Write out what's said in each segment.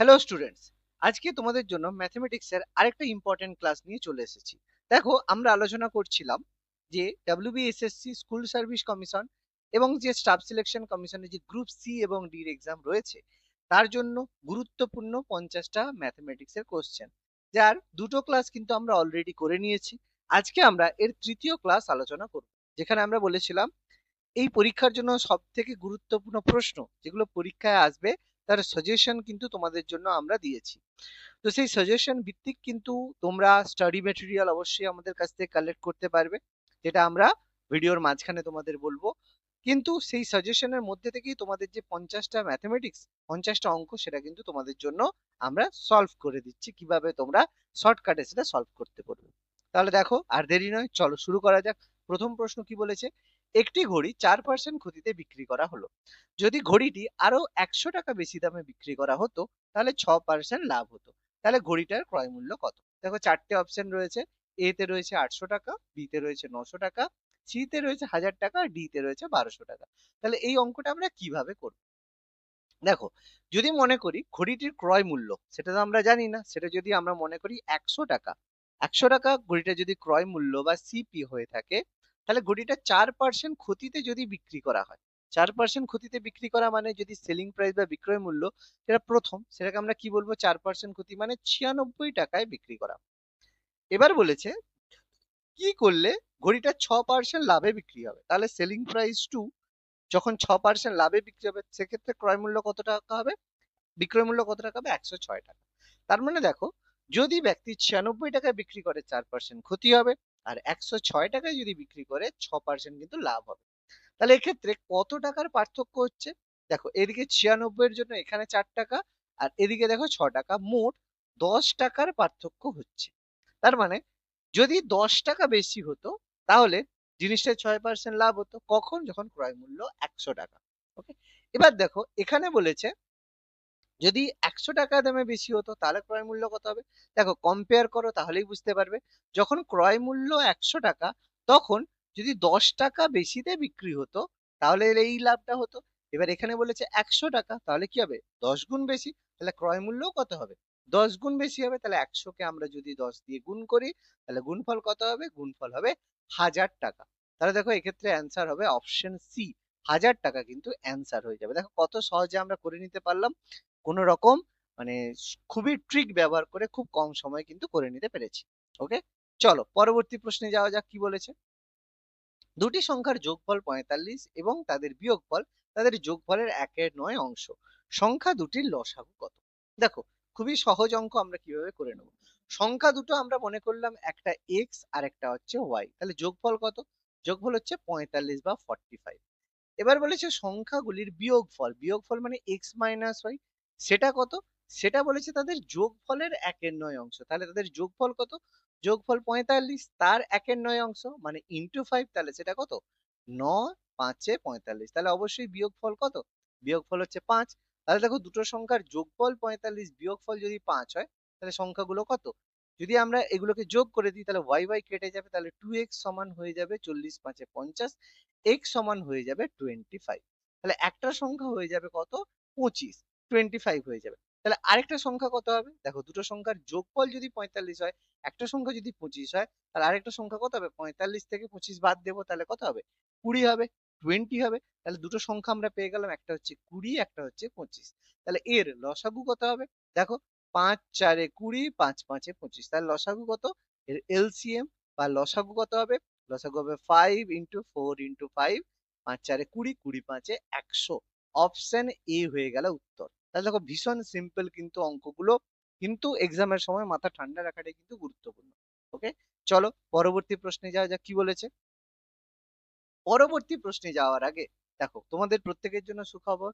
Hello students আজকে তোমাদের জন্য ম্যাথমেটিক্সের আরেকটা ইম্পর্টেন্ট ক্লাস নিয়ে চলে এসেছি। দেখো, আমরা আলোচনা করছিলাম যে ডাব্লিউবিএসএসসি স্কুল সার্ভিস কমিশন এবং যে স্টাফ সিলেকশন কমিশনের যে গ্রুপ সি এবং ডির এক্সাম রয়েছে, তার জন্য গুরুত্বপূর্ণ পঞ্চাশটা ম্যাথমেটিক্সের কোশ্চেন যার দুটো ক্লাস কিন্তু আমরা অলরেডি করে নিয়েছি। আজকে আমরা এর তৃতীয় ক্লাস আলোচনা করব, যেখানে আমরা বলেছিলাম এই পরীক্ষার জন্য সব থেকে গুরুত্বপূর্ণ প্রশ্ন, যেগুলো পরীক্ষায় আসবে তার সাজেশন কিন্তু তোমাদের জন্য আমরা দিয়েছি। তো সেই সাজেশন ভিত্তিক কিন্তু তোমরা স্টাডি ম্যাটেরিয়াল অবশ্যই আমাদের কাছ থেকে কালেক্ট করতে পারবে, যেটা আমরা ভিডিওর মাঝখানে তোমাদের বলব। কিন্তু সেই সাজেশনের মধ্যে থেকেই তোমাদের যে পঞ্চাশটা ম্যাথমেটিক্স পঞ্চাশটা অঙ্ক, সেটা কিন্তু তোমাদের জন্য আমরা সলভ করে দিচ্ছি, কীভাবে তোমরা শর্টকাটে সেটা সলভ করতে পারবে। তাহলে দেখো, আর দেরি নয়, চলো শুরু করা যাক। প্রথম প্রশ্ন কি বলেছে? একটি ঘড়ি চার পার্সেন্ট ক্ষতিতে বিক্রি করা হলো। যদি ঘড়িটি আরও একশো টাকা বেশি দামে বিক্রি করা হতো, তাহলে ছ পার্সেন্ট লাভ হতো। তাহলে ঘড়িটার ক্রয় মূল্য কত? দেখো চারটে অপশন রয়েছে। এ তে রয়েছে আটশো টাকা বি তে রয়েছে নশো টাকা সি তে রয়েছে হাজার টাকা ডি তে রয়েছে বারোশো টাকা। তাহলে এই অঙ্কটা আমরা কীভাবে করব? দেখো, যদি মনে করি ঘড়িটির ক্রয় মূল্য, সেটা তো আমরা জানি না, সেটা যদি আমরা মনে করি একশো টাকা একশো টাকা ঘড়িটা যদি ক্রয় মূল্য বা সিপি হয়ে থাকে তাহলে ঘড়িটা চার পার্সেন্ট ক্ষতিতে যদি বিক্রি করা হয়। চার পার্সেন্ট ক্ষতিতে বিক্রি করা মানে যদি সেলিং প্রাইস বা বিক্রয় মূল্য সেটা প্রথম, সেটাকে আমরা কি বলব? চার পার্সেন্ট ক্ষতি মানে ছিয়ানব্বই টাকায় বিক্রি করা। এবার বলেছে, কি করলে ঘড়িটা ছ পার্সেন্ট লাভে বিক্রি হবে? তাহলে সেলিং প্রাইস টু যখন ছ পার্সেন্ট লাভে বিক্রি হবে, সেক্ষেত্রে ক্রয় মূল্য কত টাকা হবে? বিক্রয় মূল্য কত টাকা হবে? একশো ছয় টাকা। তার মানে দেখো, যদি ব্যক্তি ছিয়ানব্বই টাকায় বিক্রি করে, চার পার্সেন্ট ক্ষতি হবে। আর একশো ছয় টাকায় যদি বিক্রি করে ছ পার্সেন্ট কিন্তু লাভ হবে। তাহলে এক্ষেত্রে কত টাকার পার্থক্য হচ্ছে? দেখো, এদিকে ছিয়ানব্বই এর জন্য এখানে চার টাকা আর এদিকে দেখো ছ টাকা। মোট দশ টাকার পার্থক্য হচ্ছে। তার মানে যদি দশ টাকা বেশি হতো, তাহলে জিনিসটা ছয় পার্সেন্ট লাভ হতো। কখন? যখন ক্রয় মূল্য একশো টাকা। ওকে? এবার দেখো, এখানে বলেছে যদি একশো টাকা দামে বেশি হতো, তাহলে ক্রয় মূল্য কত হবে? দেখো কম্পেয়ার করো, তাহলেই বুঝতে পারবে। যখন ক্রয় মূল্য একশো টাকা, তখন যদি দশ টাকা বেশিতে বিক্রি হতো, তাহলে এই লাভটা হতো। এবার এখানে বলেছে একশো টাকা, তাহলে কি হবে? দশ গুণ বেশি, তাহলে ক্রয় মূল্য কত হবে? দশ গুণ বেশি হবে, তাহলে একশোকে আমরা যদি দশ দিয়ে গুণ করি, তাহলে গুণফল কত হবে? গুণফল হবে হাজার টাকা। তাহলে দেখো, এক্ষেত্রে অ্যান্সার হবে অপশন সি হাজার টাকা কিন্তু অ্যান্সার হয়ে যাবে। দেখো কত সহজে আমরা করে নিতে পারলাম। কোনো রকম মানে খুবই ট্রিক ব্যবহার করে খুব কম সময় কিন্তু করে নিতে পেরেছি। ওকে চলো পরবর্তী প্রশ্নে যাওয়া যাক, কি বলেছে? দুটি সংখ্যার যোগফল পঁয়তাল্লিশ এবং তাদের বিয়োগফল তাদের যোগফলের একের নয় অংশ। সংখ্যা দুটির লসাগু কত? দেখো, খুবই সহজ অঙ্ক আমরা কীভাবে করে নেব? সংখ্যা দুটো আমরা মনে করলাম একটা এক্স আর একটা হচ্ছে ওয়াই তাহলে যোগফল কত? যোগফল হচ্ছে পঁয়তাল্লিশ বা ফর্টি ফাইভ এবার বলেছে সংখ্যাগুলির বিয়োগফল বিয়োগফল মানে এক্স মাইনাস ওয়াই সেটা কত? সেটা বলেছে তাদের যোগফলের একের নয় অংশ। তাহলে তাদের যোগফল কত? যোগফল পঁয়তাল্লিশ, তার একের নয় অংশ মানে ইন্টু ফাইভ তাহলে সেটা কত? ন পাঁচে পঁয়তাল্লিশ, তাহলে অবশ্যই বিয়োগফল কত? বিয়োগফল হচ্ছে পাঁচ। তাহলে দেখো দুটো সংখ্যার যোগফল পঁয়তাল্লিশ, বিয়োগফল যদি পাঁচ হয়, তাহলে সংখ্যাগুলো কত? যদি আমরা এগুলোকে যোগ করে দিই, তাহলে ওয়াই ওয়াই কেটে যাবে, তাহলে টু এক্স সমান হয়ে যাবে চল্লিশ পাঁচে পঞ্চাশ এক্স সমান হয়ে যাবে টোয়েন্টি ফাইভ তাহলে একটা সংখ্যা হয়ে যাবে কত? পঁচিশ টোয়েন্টি ফাইভ হয়ে যাবে। তাহলে আরেকটা সংখ্যা কত হবে? দেখো দুটো সংখ্যার যোগফল যদি পঁয়তাল্লিশ হয়, একটা সংখ্যা যদি পঁচিশ হয়, তাহলে আরেকটা সংখ্যা কত হবে? পঁয়তাল্লিশ থেকে পঁচিশ বাদ দেবো, তাহলে কত হবে? কুড়ি হবে টোয়েন্টি হবে, তাহলে দুটো সংখ্যা আমরা পেয়ে গেলাম, একটা হচ্ছে কুড়ি, একটা হচ্ছে পঁচিশ। তাহলে এর লসাগু কত হবে? দেখো পাঁচ চারে কুড়ি, পাঁচ পাঁচে পঁচিশ। তাহলে লসাগু কত? এর এলসিএম বা লসাগু কত হবে? লসাগু হবে five into four into five পাঁচ চারে কুড়ি কুড়ি পাঁচে একশো। অপশন এ হয়ে গেল উত্তর। তাহলে দেখো ভীষণ সিম্পল কিন্তু অঙ্কগুলো, কিন্তু এক্সামের সময় মাথা ঠান্ডা রাখাটাই কিন্তু গুরুত্বপূর্ণ। ওকে চলো পরবর্তী প্রশ্নে যাওয়া যাক, কি বলেছে? পরবর্তী প্রশ্নে যাওয়ার আগে, দেখো তোমাদের প্রত্যেকের জন্য সুখবর।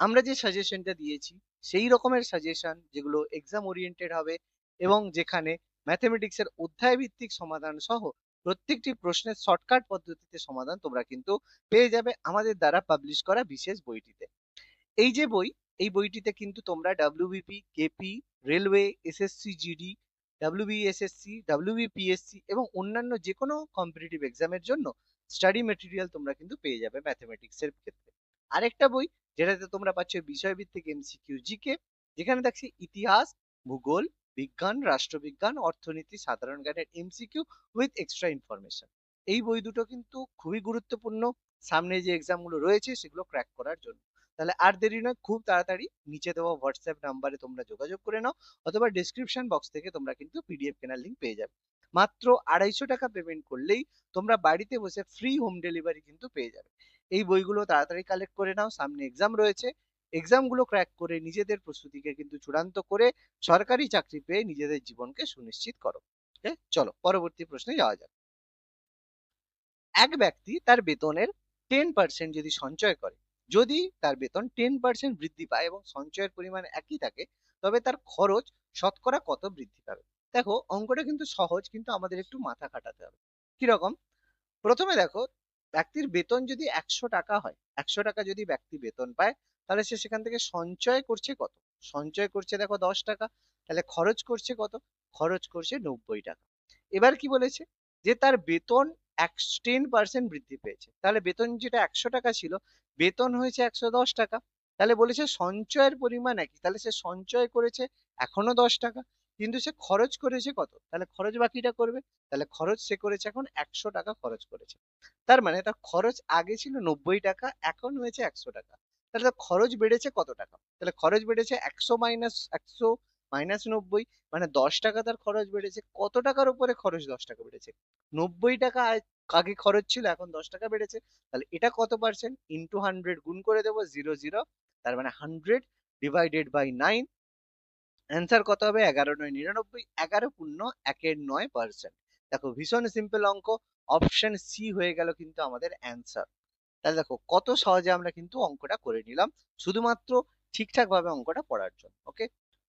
আমরা যে সাজেশনটা দিয়েছি, সেই রকমের সাজেশন যেগুলো এক্সাম ওরিয়েন্টেড হবে এবং যেখানে ম্যাথমেটিক্সের অধ্যায় ভিত্তিক সমাধান সহ প্রত্যেকটি প্রশ্নের শর্টকাট পদ্ধতিতে সমাধান তোমরা কিন্তু পেয়ে যাবে আমাদের দ্বারা পাবলিশ করা বিশেষ বইটিতে। এই যে বই, এই বইটিতে কিন্তু তোমরা WBP KP railway SSC GD WBSSC WBPSC এবং অন্যান্য যে কোনো কম্পিটিটিভ এক্সামের জন্য স্টাডি মেটেরিয়াল তোমরা কিন্তু পেয়ে যাবে ম্যাথমেটিক্সের ক্ষেত্রে। আরেকটা বই যেটাতে তোমরা পাচ্ছ বিষয়ভিত্তিক এমসিকিউ জিকে যেখানে দেখছি ইতিহাস, ভূগোল, বিজ্ঞান, রাষ্ট্রবিজ্ঞান, অর্থনীতি, সাধারণ জ্ঞানের এমসিকিউ উইথ এক্সট্রা ইনফরমেশন এই বই দুটো কিন্তু খুবই গুরুত্বপূর্ণ। সামনে যে এক্সামগুলো রয়েছে সেগুলো ক্র্যাক করার জন্য। তাহলে আর দেরি নয়, খুব তাড়াতাড়ি নিচে দেওয়া হোয়াটসঅ্যাপ নাম্বারে তোমরা যোগাযোগ করে নাও, অথবা ডিসক্রিপশন বক্স থেকে তোমরা কিন্তু পিডিএফ কেনার লিঙ্ক পেয়ে যাবে। মাত্র আড়াইশো টাকা পেমেন্ট করলেই তোমরা বাড়িতে বসে ফ্রি হোম ডেলিভারি কিন্তু পেয়ে যাবে। এই বইগুলো তাড়াতাড়ি কালেক্ট করে নাও, সামনে এক্সাম রয়েছে। এক্সামগুলো ক্র্যাক করে নিজেদের প্রস্তুতিকে কিন্তু চূড়ান্ত করে সরকারি চাকরি পেয়ে নিজেদের জীবনকে সুনিশ্চিত করো। চলো, পরবর্তী প্রশ্নে যাওয়া যাক। এক ব্যক্তি তার বেতনের টেন পার্সেন্ট যদি সঞ্চয় করে, যদি তার বেতন টেন পার্সেন্ট বৃদ্ধি পায় এবং সঞ্চয়ের পরিমাণ একই থাকে, তবে তার খরচ শতকরা কত বৃদ্ধি পাবে? দেখো, অঙ্কটা কিন্তু সহজ, কিন্তু আমাদের একটু মাথা খাটাতে হবে। কীরকম? প্রথমে দেখো ব্যক্তির বেতন যদি একশো টাকা হয়, একশো টাকা যদি ব্যক্তি বেতন পায়, তাহলে সে সেখান থেকে সঞ্চয় করছে কত? সঞ্চয় করছে দেখো দশ টাকা, তাহলে খরচ করছে কত? খরচ করছে নব্বই টাকা। এবার কি বলেছে? যে তার বেতন টেন পার্সেন্ট বৃদ্ধি পেয়েছে। তাহলে বেতন যেটা একশো টাকা ছিল, বেতন হয়েছে একশো দশ টাকা। তাহলে বলেছে সঞ্চয়ের পরিমাণ একই। তাহলে সে সঞ্চয় করেছে এখনও দশ টাকা। কিন্তু সে খরচ করেছে কত? তাহলে খরচ বাকিটা করবে। তাহলে খরচ সে করেছে এখন একশো টাকা খরচ করেছে। তার মানে তার খরচ আগে ছিল নব্বই টাকা, এখন হয়েছে একশো টাকা। তাহলে তার খরচ বেড়েছে কত টাকা? তাহলে খরচ বেড়েছে একশো মাইনাস একশো মাইনাস নব্বই মানে দশ টাকা তার খরচ বেড়েছে। কত টাকার উপরে খরচ দশ টাকা বেড়েছে? নব্বই টাকা আগে খরচ ছিল, এখন দশ টাকা বেড়েছে। তাহলে এটা কত পার্সেন্ট ইন্টু হান্ড্রেড গুণ করে দেবো জিরো জিরো তার মানে hundred divided by nine answer কত হবে? এগারো নয়, নিরানব্বই, এগারো পূর্ণ একের নয় পার্সেন্ট দেখো, ভীষণ সিম্পল অঙ্ক অপশন সি হয়ে গেল কিন্তু আমাদের অ্যান্সার তাহলে দেখো, কত সহজে আমরা কিন্তু অঙ্কটা করে নিলাম, শুধুমাত্র ঠিকঠাক ভাবে অঙ্কটা পড়ার জন্য ওকে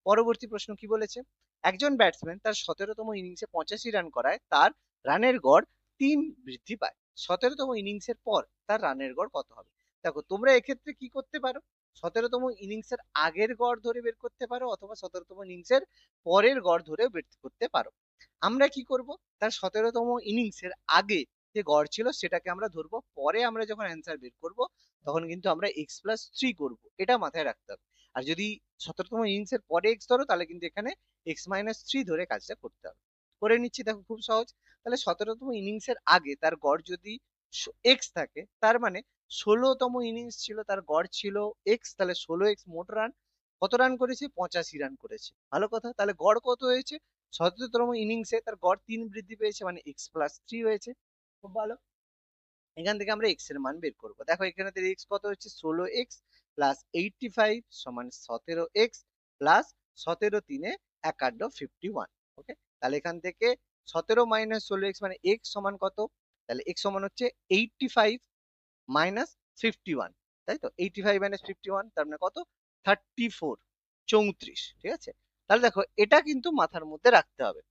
পরবর্তী প্রশ্ন কি বলেছে? একজন ব্যাটসম্যান তার সতেরোতম ইনিংসে পঁচাশি রান করায়, তার রানের গড় তিন বৃদ্ধি পায়। সতেরোতম ইনিংসের পর তার রানের গড় কত হবে? দেখো, তোমরা এক্ষেত্রে কি করতে পারো? সতেরোতম ইনিংসের আগের গড় ধরে বের করতে পারো অথবা সতেরোতম ইনিংসের পরের গড় ধরে বের করতে পারো। আমরা কি করব? তার সতেরোতম ইনিংসের আগে যে গড় ছিল সেটাকে আমরা ধরবো। পরে আমরা যখন অ্যান্সার বের করব, তখন কিন্তু আমরা এক্স প্লাস থ্রি করব। এটা মাথায় রাখতে হবে। আর যদি সতেরোতম ইনিংসের পরে এক্স ধরো, তাহলে কিন্তু এখানে এক্স মাইনাস থ্রি ধরে কাজটা করতে হবে। করে নিচ্ছি, দেখো খুব সহজ। তাহলে সতেরোতম ইনিংসের আগে তার গড় যদি এক্স থাকে, তার মানে ষোলোতম ইনিংস ছিল, তার গড় ছিল এক্স তাহলে ষোলো এক্স মোট রান কত রান করেছে? পঁচাশি রান করেছে। ভালো কথা, তাহলে গড় কত হয়েছে? সতেরোতম ইনিংসে তার গড় তিন বৃদ্ধি পেয়েছে মানে এক্স প্লাস থ্রি হয়েছে। খুব ভালো। এখান থেকে আমরা এক্সের মান বের করব। দেখো, এখানে তার এক্স কত হচ্ছে? ষোলো এক্স প্লাস এইটটি ফাইভ সমান সতেরো এক্স প্লাস সতেরো তিনে একান্ন ফিফটি ওয়ান ওকে তাহলে এখান থেকে সতেরো মাইনাস ষোলো এক্স মানে এক্স সমান কত? তাহলে এক্স সমান হচ্ছে eighty five minus fifty one, তাই তো? Eighty five minus fifty one, তার মানে কত? থার্টি ফোর, চৌত্রিশ, ঠিক আছে? তাহলে দেখো, এটা কিন্তু মাথার মধ্যে রাখতে হবে।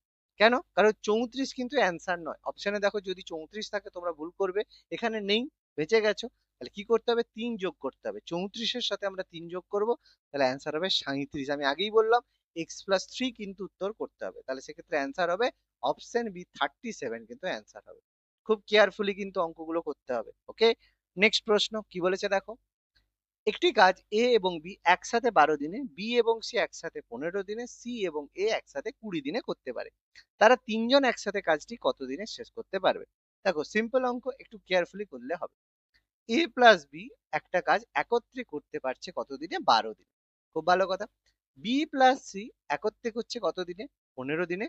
কেন? কারণ চৌত্রিশ কিন্তু অ্যান্সার নয়। অপশনে দেখো, যদি চৌত্রিশ থাকে, তোমরা ভুল করবে। এখানে নেই, বেঁচে গেছো। তাহলে কি করতে হবে? তিন যোগ করতে হবে। চৌত্রিশের সাথে আমরা তিন যোগ করব, তাহলে অ্যান্সার হবে সাঁত্রিশ আমি আগেই বললাম এক্স প্লাস থ্রি কিন্তু উত্তর করতে হবে। তাহলে সেক্ষেত্রে অ্যান্সার হবে অপশন বি থার্টি সেভেন কিন্তু অ্যান্সার হবে। খুব কেয়ারফুলি কিন্তু অঙ্কগুলো করতে হবে ওকে নেক্সট প্রশ্ন, কি বলেছে দেখো? একটি কাজ এ এবং বি একসাথে বারো দিনে বি এবং সি একসাথে পনেরো দিনে সি এবং এ একসাথে কুড়ি দিনে করতে পারে। তারা তিনজন একসাথে কাজটি কত দিনে শেষ করতে পারবে? দেখো সিম্পল অঙ্ক, একটু কেয়ারফুলি করলে হবে। এ প্লাস বি একটা কাজ একত্রে করতে পারছে কত দিনে বারো দিনে। খুব ভালো কথা। বি প্লাস সি একত্রে করছে কত দিনে পনেরো দিনে।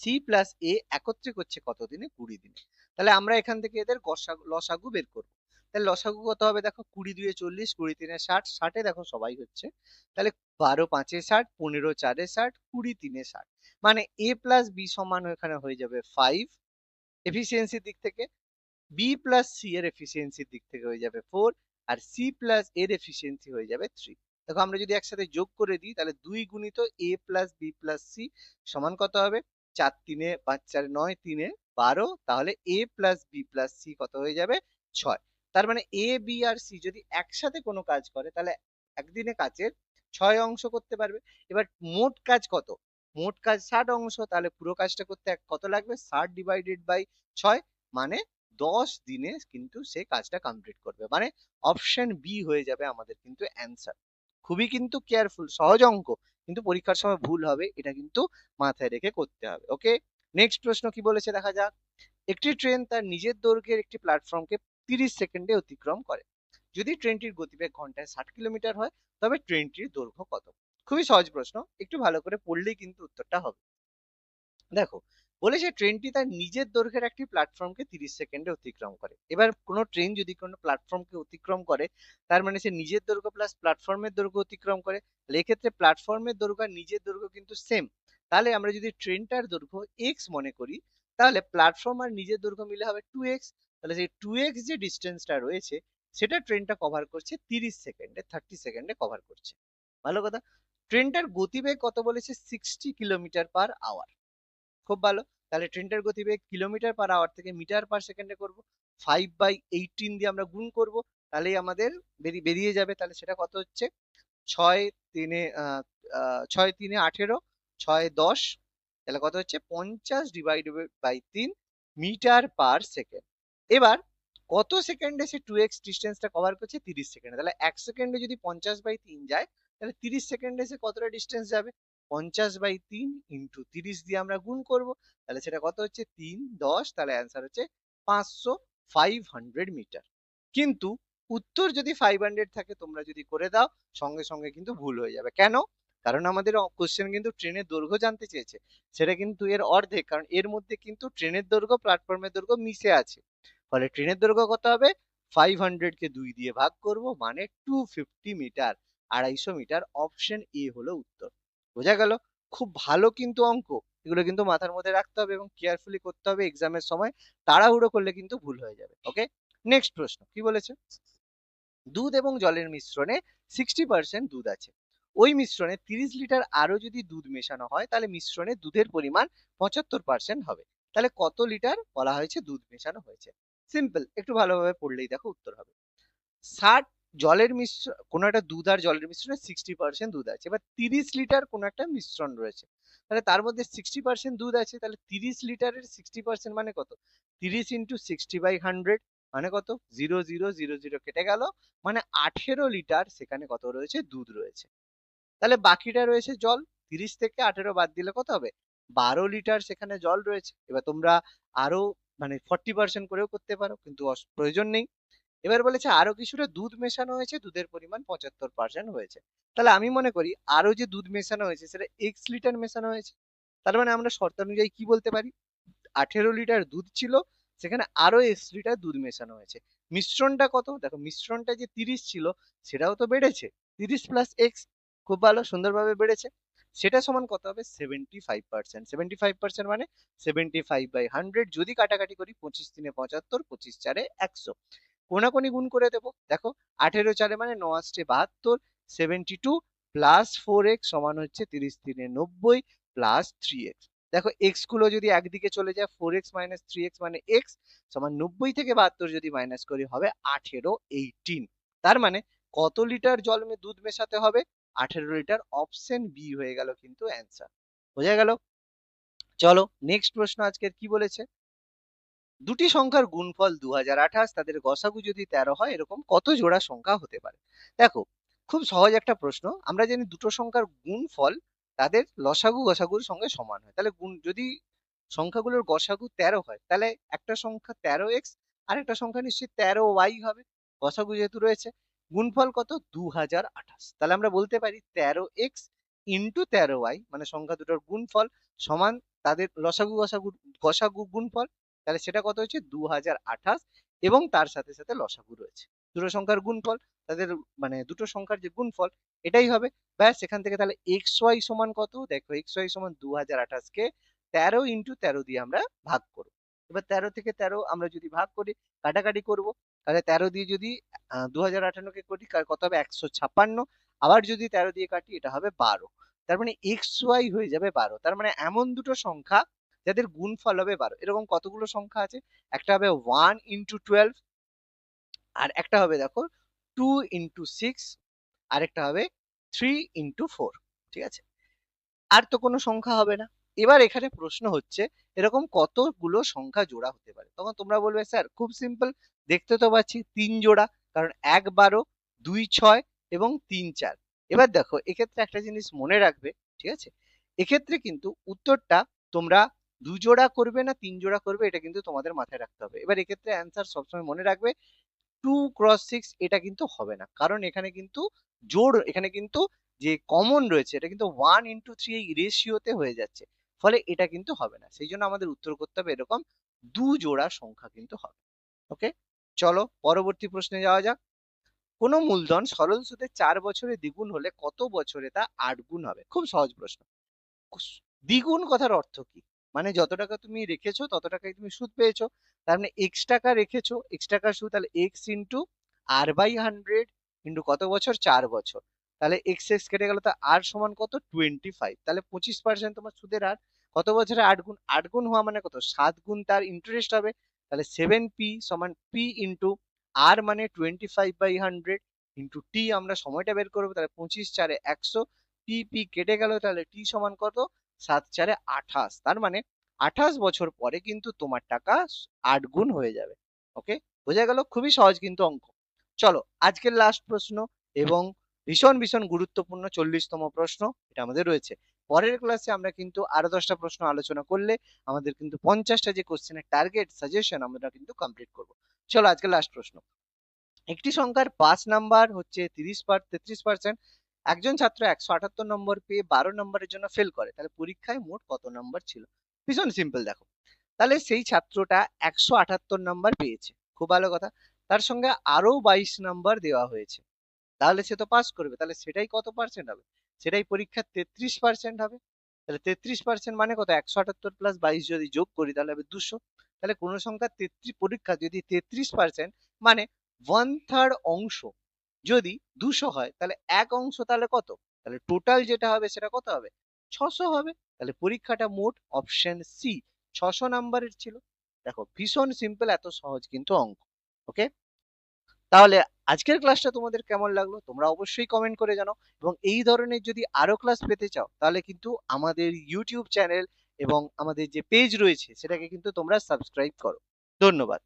সি প্লাস এ একত্রে করছে কত দিনে কুড়ি দিনে। তাহলে আমরা এখান থেকে এদের লসাগু বের করব। তাহলে লসাগু কত হবে? দেখো কুড়ি দুয়ে চল্লিশ, কুড়ি তিনে ষাট, ষাটে দেখো সবাই হচ্ছে। তাহলে বারো পাঁচে ষাট, পনেরো চারে ষাট, কুড়ি তিনে ষাট। মানে এ প্লাস বি সমান এখানে হয়ে যাবে ফাইভ এফিসিয়েন্সির দিক থেকে বি প্লাস সি এর এফিসিয়েন্সির দিক থেকে হয়ে যাবে ফোর আর সি প্লাস এর এফিসিয়েন্সি হয়ে যাবে থ্রি দেখো আমরা যদি একসাথে যোগ করে দিই, তাহলে দুই গুণিত A plus B plus C সমান কত হবে? চার তিনে পাঁচ চার নয় তিনে বারো, তাহলে A plus B plus C কত হয়ে যাবে? ছয়। তার মানে এ বি আর সি যদি একসাথে কোনো কাজ করে, তাহলে একদিনে কাজের ছয় অংশ করতে পারবে। এবার মোট কাজ কত? মোট কাজ ষাট অংশ, তাহলে পুরো কাজটা করতে কত লাগবে? ষাট ডিভাইডেড বাই ছয় মানে দশ দিনে কিন্তু সে কাজটা কমপ্লিট করবে। মানে অপশন বি হয়ে যাবে আমাদের কিন্তু অ্যান্সার খুবই কিন্তু কেয়ারফুল সহজ অঙ্ক। কিন্তু পরীক্ষার সময় ভুল হবে, এটা কিন্তু মাথায় রেখে করতে হবে ওকে নেক্সট প্রশ্ন কি বলেছে দেখা যাক? একটি ট্রেন তার নিজের দৈর্ঘ্যের একটি প্ল্যাটফর্মকে তিরিশ সেকেন্ডে অতিক্রম করে। যদি ট্রেনটির গতিবেগ ঘন্টায় ষাট কিলোমিটার হয়, তবে ট্রেনটির দৈর্ঘ্য কত? খুবই সহজ প্রশ্ন, একটু ভালো করে পড়লেই কিন্তু উত্তরটা হবে। দেখো বলেছে ট্রেনটি তার নিজের দৈর্ঘ্যের একটি প্ল্যাটফর্মকে তিরিশ সেকেন্ডে অতিক্রম করে। এবার কোনো ট্রেন যদি কোনো প্ল্যাটফর্মকে অতিক্রম করে, তার মানে সে নিজের দৈর্ঘ্য প্লাস প্ল্যাটফর্মের দৈর্ঘ্য অতিক্রম করে। তাহলে এক্ষেত্রে প্ল্যাটফর্মের দৈর্ঘ্য নিজের দৈর্ঘ্য কিন্তু সেম তাহলে আমরা যদি ট্রেনটার দৈর্ঘ্য এক্স মনে করি, তাহলে প্ল্যাটফর্ম আর নিজের দৈর্ঘ্য মিলে হবে টু এক্স তাহলে সেই টু এক্স যে ডিস্টেন্সটা রয়েছে, সেটা ট্রেনটা কভার করছে তিরিশ সেকেন্ডে থার্টি সেকেন্ডে কভার করছে। ভালো কথা। ট্রেনটার গতিবেগ কত বলেছে? সিক্সটি কিলোমিটার পার আওয়ার খুব ভালো। তাহলে ট্রেনটার গতিবেগ কিলোমিটার পার আওয়ার থেকে মিটার পার সেকেন্ডে করব। ফাইভ বাই এইটিন দিয়ে আমরা গুণ করব। তাহলেই আমাদের বেরিয়ে বেরিয়ে যাবে। তাহলে সেটা কত হচ্ছে? ছয় তিনে ছয় তিনে আঠেরো, ছয় দশ, তাহলে কত হচ্ছে? পঞ্চাশ ডিভাইড বাই তিন মিটার পার সেকেন্ড এবার কত সেকেন্ডে সে টু এক্স ডিস্টেন্সটা কভার করছে? তিরিশ সেকেন্ডে তাহলে এক সেকেন্ডে যদি পঞ্চাশ বাই তিন যায়, তাহলে তিরিশ সেকেন্ডে সে কতটা ডিস্টেন্স যাবে? পঞ্চাশ বাই তিন ইন্টু তিরিশ দিয়ে আমরা গুণ করব, তাহলে সেটা কত হচ্ছে? তিন, দশ, তাহলে অ্যান্সার হচ্ছে পাঁচশো ফাইভ হান্ড্রেড মিটার কিন্তু উত্তর যদি ফাইভ হান্ড্রেড থাকে, তোমরা যদি করে দাও, সঙ্গে সঙ্গে কিন্তু ভুল হয়ে যাবে। কেন? কারণ আমাদের কোশ্চেন কিন্তু ট্রেনের দৈর্ঘ্য জানতে চেয়েছে। সেটা কিন্তু এর অর্ধেক, কারণ এর মধ্যে কিন্তু ট্রেনের দৈর্ঘ্য প্ল্যাটফর্মের দৈর্ঘ্য মিশে আছে। ফলে ট্রেনের দৈর্ঘ্য কত হবে? ফাইভ হান্ড্রেড কে দুই দিয়ে ভাগ করব মানে টু ফিফটি মিটার আড়াইশো মিটার অপশন এ হলো উত্তর। বোঝা গেল, খুব ভালো কিন্তু অঙ্ক। এগুলো কিন্তু মাথার মধ্যে রাখতে হবে এবং কেয়ারফুলি করতে হবে এক্সামের সময়। তাড়াহুড়ো করলে কিন্তু ভুল হয়ে যাবে ওকে নেক্সট প্রশ্ন, কি বলেছে? দুধ এবং জলের মিশ্রণে সিক্সটি পার্সেন্ট দুধ আছে। ওই মিশ্রণে তিরিশ লিটার আরও যদি দুধ মেশানো হয়, তাহলে মিশ্রণে দুধের পরিমাণ পঁচাত্তর পার্সেন্ট হবে। তাহলে কত লিটার বলা হয়েছে দুধ মেশানো হয়েছে? সিম্পল একটু ভালোভাবে পড়লেই দেখো উত্তর হবে। ষাট জলের মিশ্রণ কোনো একটা দুধ আর জলের মিশ্রণে সিক্সটি পার্সেন্ট দুধ আছে। এবার তিরিশ লিটার কোনো একটা মিশ্রণ রয়েছে। তাহলে তার মধ্যে সিক্সটি পার্সেন্ট দুধ আছে, তাহলে তিরিশ লিটারের সিক্সটি পার্সেন্ট মানে কত? তিরিশ ইন্টু সিক্সটি বাই হান্ড্রেড মানে কত? জিরো জিরো জিরো জিরো কেটে গেল। মানে আঠেরো লিটার সেখানে কত রয়েছে? দুধ রয়েছে। তাহলে বাকিটা রয়েছে জল। তিরিশ থেকে আঠেরো বাদ দিলে কত হবে? বারো লিটার সেখানে জল রয়েছে। এবার তোমরা আরও মানে ফর্টি পার্সেন্ট করেও করতে পারো, কিন্তু প্রয়োজন নেই। এবার বলেছে আরও কিছুটা দুধ মেশানো হয়েছে, দুধের পরিমাণ পঁচাত্তর পার্সেন্ট হয়েছে। তাহলে আমি মনে করি আরও যে দুধ মেশানো হয়েছে, সেটা এক্স লিটার মেশানো হয়েছে। তার মানে আমরা শর্ত অনুযায়ী কি বলতে পারি? আঠেরো লিটার দুধ ছিল, সেখানে আরও এক্স লিটার দুধ মেশানো হয়েছে। মিশ্রণটা কত? দেখো মিশ্রণটা যে তিরিশ ছিল, সেটাও তো বেড়েছে। তিরিশ প্লাস এক্স খুব ভালো, সুন্দরভাবে বেড়েছে। সেটা সমান কত হবে? Seventy five percent seventy five percent মানে সেভেন্টি ফাইভ বাই হান্ড্রেড যদি কাটাকাটি করি, পঁচিশ দিনে পঁচাত্তর, পঁচিশ চারে একশো। কোনাকুনি গুণ করে দেবো। দেখো, আঠেরো চারে মানে ন আসছে বাহাত্তর seventy two plus four x সমান হচ্ছে তিরিশ তিনে নব্বই প্লাস থ্রি এক্স দেখো এক্সগুলো যদি একদিকে চলে যায় four x minus three x মানে এক্স সমান নব্বই থেকে বাহাত্তর যদি মাইনাস করি হবে আঠেরো এইটিন তার মানে কত লিটার জল দুধ মেশাতে হবে? আঠেরো লিটার অপশন বি হয়ে গেল কিন্তু অ্যান্সার বোঝা গেল? চলো নেক্সট প্রশ্ন আজকের কি বলেছে? দুটি সংখ্যার গুণফল দু হাজার আঠাশ, তাদের গসাগু যদি তেরো হয়, এরকম কত জোড়া সংখ্যা হতে পারে? দেখো, খুব সহজ একটা প্রশ্ন। আমরা জানি দুটো সংখ্যার গুণফল তাদের লসাগু গসাগুর সঙ্গে সমান হয়। তাহলে গুণ, যদি সংখ্যাগুলোর গসাগু তেরো হয়, তাহলে একটা সংখ্যা তেরো এক্স আর একটা সংখ্যা নিশ্চয়ই তেরো ওয়াই হবে। গসাগু যেহেতু রয়েছে, গুণফল কত? দু আঠাশ। তাহলে আমরা বলতে পারি তেরো এক্স ইন্টু তেরো ওয়াই মানে সংখ্যা দুটোর গুণফল সমান তাদের লসাগু গসাগু গসাগু গুণফল। তাহলে সেটা কত হচ্ছে দু হাজার আঠাশ এবং তার সাথে সাথে লসাগু রয়েছে। দুটো সংখ্যার গুণফল, তাদের মানে দুটো সংখ্যার যে গুণফল, এটাই হবে। ব্যাস, এখান থেকে তাহলে এক্স ওয়াই সমান কত? দেখো এক্স ওয়াই সমান দু হাজার আঠাশকে তেরো ইন্টু তেরো দিয়ে আমরা ভাগ করব। এবার তেরো থেকে তেরো আমরা যদি ভাগ করি, কাটাকাটি করব। তাহলে তেরো দিয়ে যদি দু হাজার আটান্নকে কার কত হবে? একশো ছাপ্পান্ন। আবার যদি তেরো দিয়ে কাটি, এটা হবে বারো। তার মানে এক্স ওয়াই হয়ে যাবে বারো। তার মানে এমন দুটো সংখ্যা যাদের গুণফল হবে বারো। এরকম কতগুলো সংখ্যা আছে? একটা হবে ওয়ান ইন্টু টুয়েলভ আর একটা হবে দেখো টু ইন্টু সিক্স আরেকটা হবে থ্রি ইন্টু ফোর ঠিক আছে? আর তো কোনো সংখ্যা হবে না। এবার এখানে প্রশ্ন হচ্ছে, এরকম কতগুলো সংখ্যা জোড়া হতে পারে? তখন তোমরা বলবে, স্যার, খুব সিম্পল দেখতে তো পাচ্ছি তিন জোড়া, কারণ এক বারো, দুই ছয় এবং তিন চার। এবার দেখো, এক্ষেত্রে একটা জিনিস মনে রাখবে, ঠিক আছে? এক্ষেত্রে কিন্তু উত্তরটা তোমরা দু জোড়া করবে না, তিন জোড়া করবে, এটা কিন্তু তোমাদের মাথায় রাখতে হবে। এবার এক্ষেত্রে অ্যান্সার সবসময় মনে রাখবে টু ক্রস সিক্স এটা কিন্তু হবে না। কারণ এখানে কিন্তু জোড়, এখানে কিন্তু যে কমন রয়েছে, এটা কিন্তু ওয়ান ইন্টু থ্রি এই রেশিওতে হয়ে যাচ্ছে। ফলে এটা কিন্তু হবে না। সেই জন্য আমাদের উত্তর করতে হবে এরকম দু জোড়া সংখ্যা কিন্তু হবে। ওকে চলো, পরবর্তী প্রশ্নে যাওয়া যাক। কোনো মূলধন সরল সুদে চার বছরে দ্বিগুণ হলে কত বছরে তা আট গুণ হবে? খুব সহজ প্রশ্ন। দ্বিগুণ কথার অর্থ কি? মানে যত টাকা তুমি রেখেছো, তত টাকায় তুমি সুদ পেয়েছ। তার মানে এক্স টাকা রেখেছো এক্স টাকা সুদ, তাহলে x into R by hundred into কত বছর? চার বছর। তাহলে এক্স এক্স কেটে গেল, তা আর সমান কত? টোয়েন্টি ফাইভ তাহলে পঁচিশ পার্সেন্ট তোমার সুদের হার। কত বছরে আট গুণ? আট গুণ হওয়া মানে কত? সাত গুণ তার ইন্টারেস্ট হবে। তাহলে সেভেন পি সমান পি ইন্টু আর মানে twenty five by hundred into T আমরা সময়টা বের করব, তাহলে পঁচিশ চারে একশো। পি পি কেটে গেল, তাহলে টি সমান কত? সাত চারে আঠাশ। তার মানে আঠাশ বছর পরে কিন্তু তোমার টাকা আট গুণ হয়ে যাবে। ওকে বোঝা গেল? খুবই সহজ কিন্তু অঙ্ক। চলো, আজকের লাস্ট প্রশ্ন এবং ভীষণ ভীষণ গুরুত্বপূর্ণ চল্লিশতম প্রশ্ন এটা আমাদের রয়েছে। পরের ক্লাসে আমরা কিন্তু আরও দশটা প্রশ্ন আলোচনা করলে আমাদের কিন্তু পঞ্চাশটা যে কোশ্চেনের টার্গেট সাজেশন আমরা কিন্তু কমপ্লিট করব। চলো আজকে লাস্ট প্রশ্ন। একটি সংখ্যার পাঁচ নাম্বার হচ্ছে তিরিশ পার, তেত্রিশ পার্সেন্ট একজন ছাত্র একশো আটাত্তর নম্বর পেয়ে বারো নম্বরের জন্য ফেল করে, তাহলে পরীক্ষায় মোট কত নম্বর ছিল? ভীষণ সিম্পল দেখো। তাহলে সেই ছাত্রটা একশো আটাত্তর নম্বর পেয়েছে, খুব ভালো কথা। তার সঙ্গে আরও বাইশ নম্বর দেওয়া হয়েছে, তাহলে সে তো পাস করবে, তাহলে সেটাই কত পার্সেন্ট হবে? সেটাই পরীক্ষার তেত্রিশ পার্সেন্ট হবে, তাহলে তেত্রিশ পার্সেন্ট মানে কত? একশো আটাত্তর প্লাস বাইশ যদি যোগ করি, তাহলে হবে দুশো। তাহলে কোনো সংখ্যা তেত্রিশ পরীক্ষা যদি তেত্রিশ পার্সেন্ট মানে ওয়ান থার্ড অংশ যদি দুশো হয়, তাহলে এক অংশ তাহলে কত? তাহলে টোটাল যেটা হবে সেটা কত হবে? ছশো হবে। তাহলে পরীক্ষাটা মোট অপশন সি ছশো নাম্বারের ছিল। দেখো, ভীষণ সিম্পল এত সহজ কিন্তু অঙ্ক ওকে তাহলে আজকের ক্লাসটা তোমাদের কেমন লাগল? তোমরা অবশ্যই কমেন্ট করে জানাও। এবং এই ধরনের যদি আরও ক্লাস পেতে চাও, তাহলে কিন্তু আমাদের ইউটিউব চ্যানেল এবং আমাদের যে পেজ রয়েছে, সেটাকে কিন্তু তোমরা সাবস্ক্রাইব করো। ধন্যবাদ।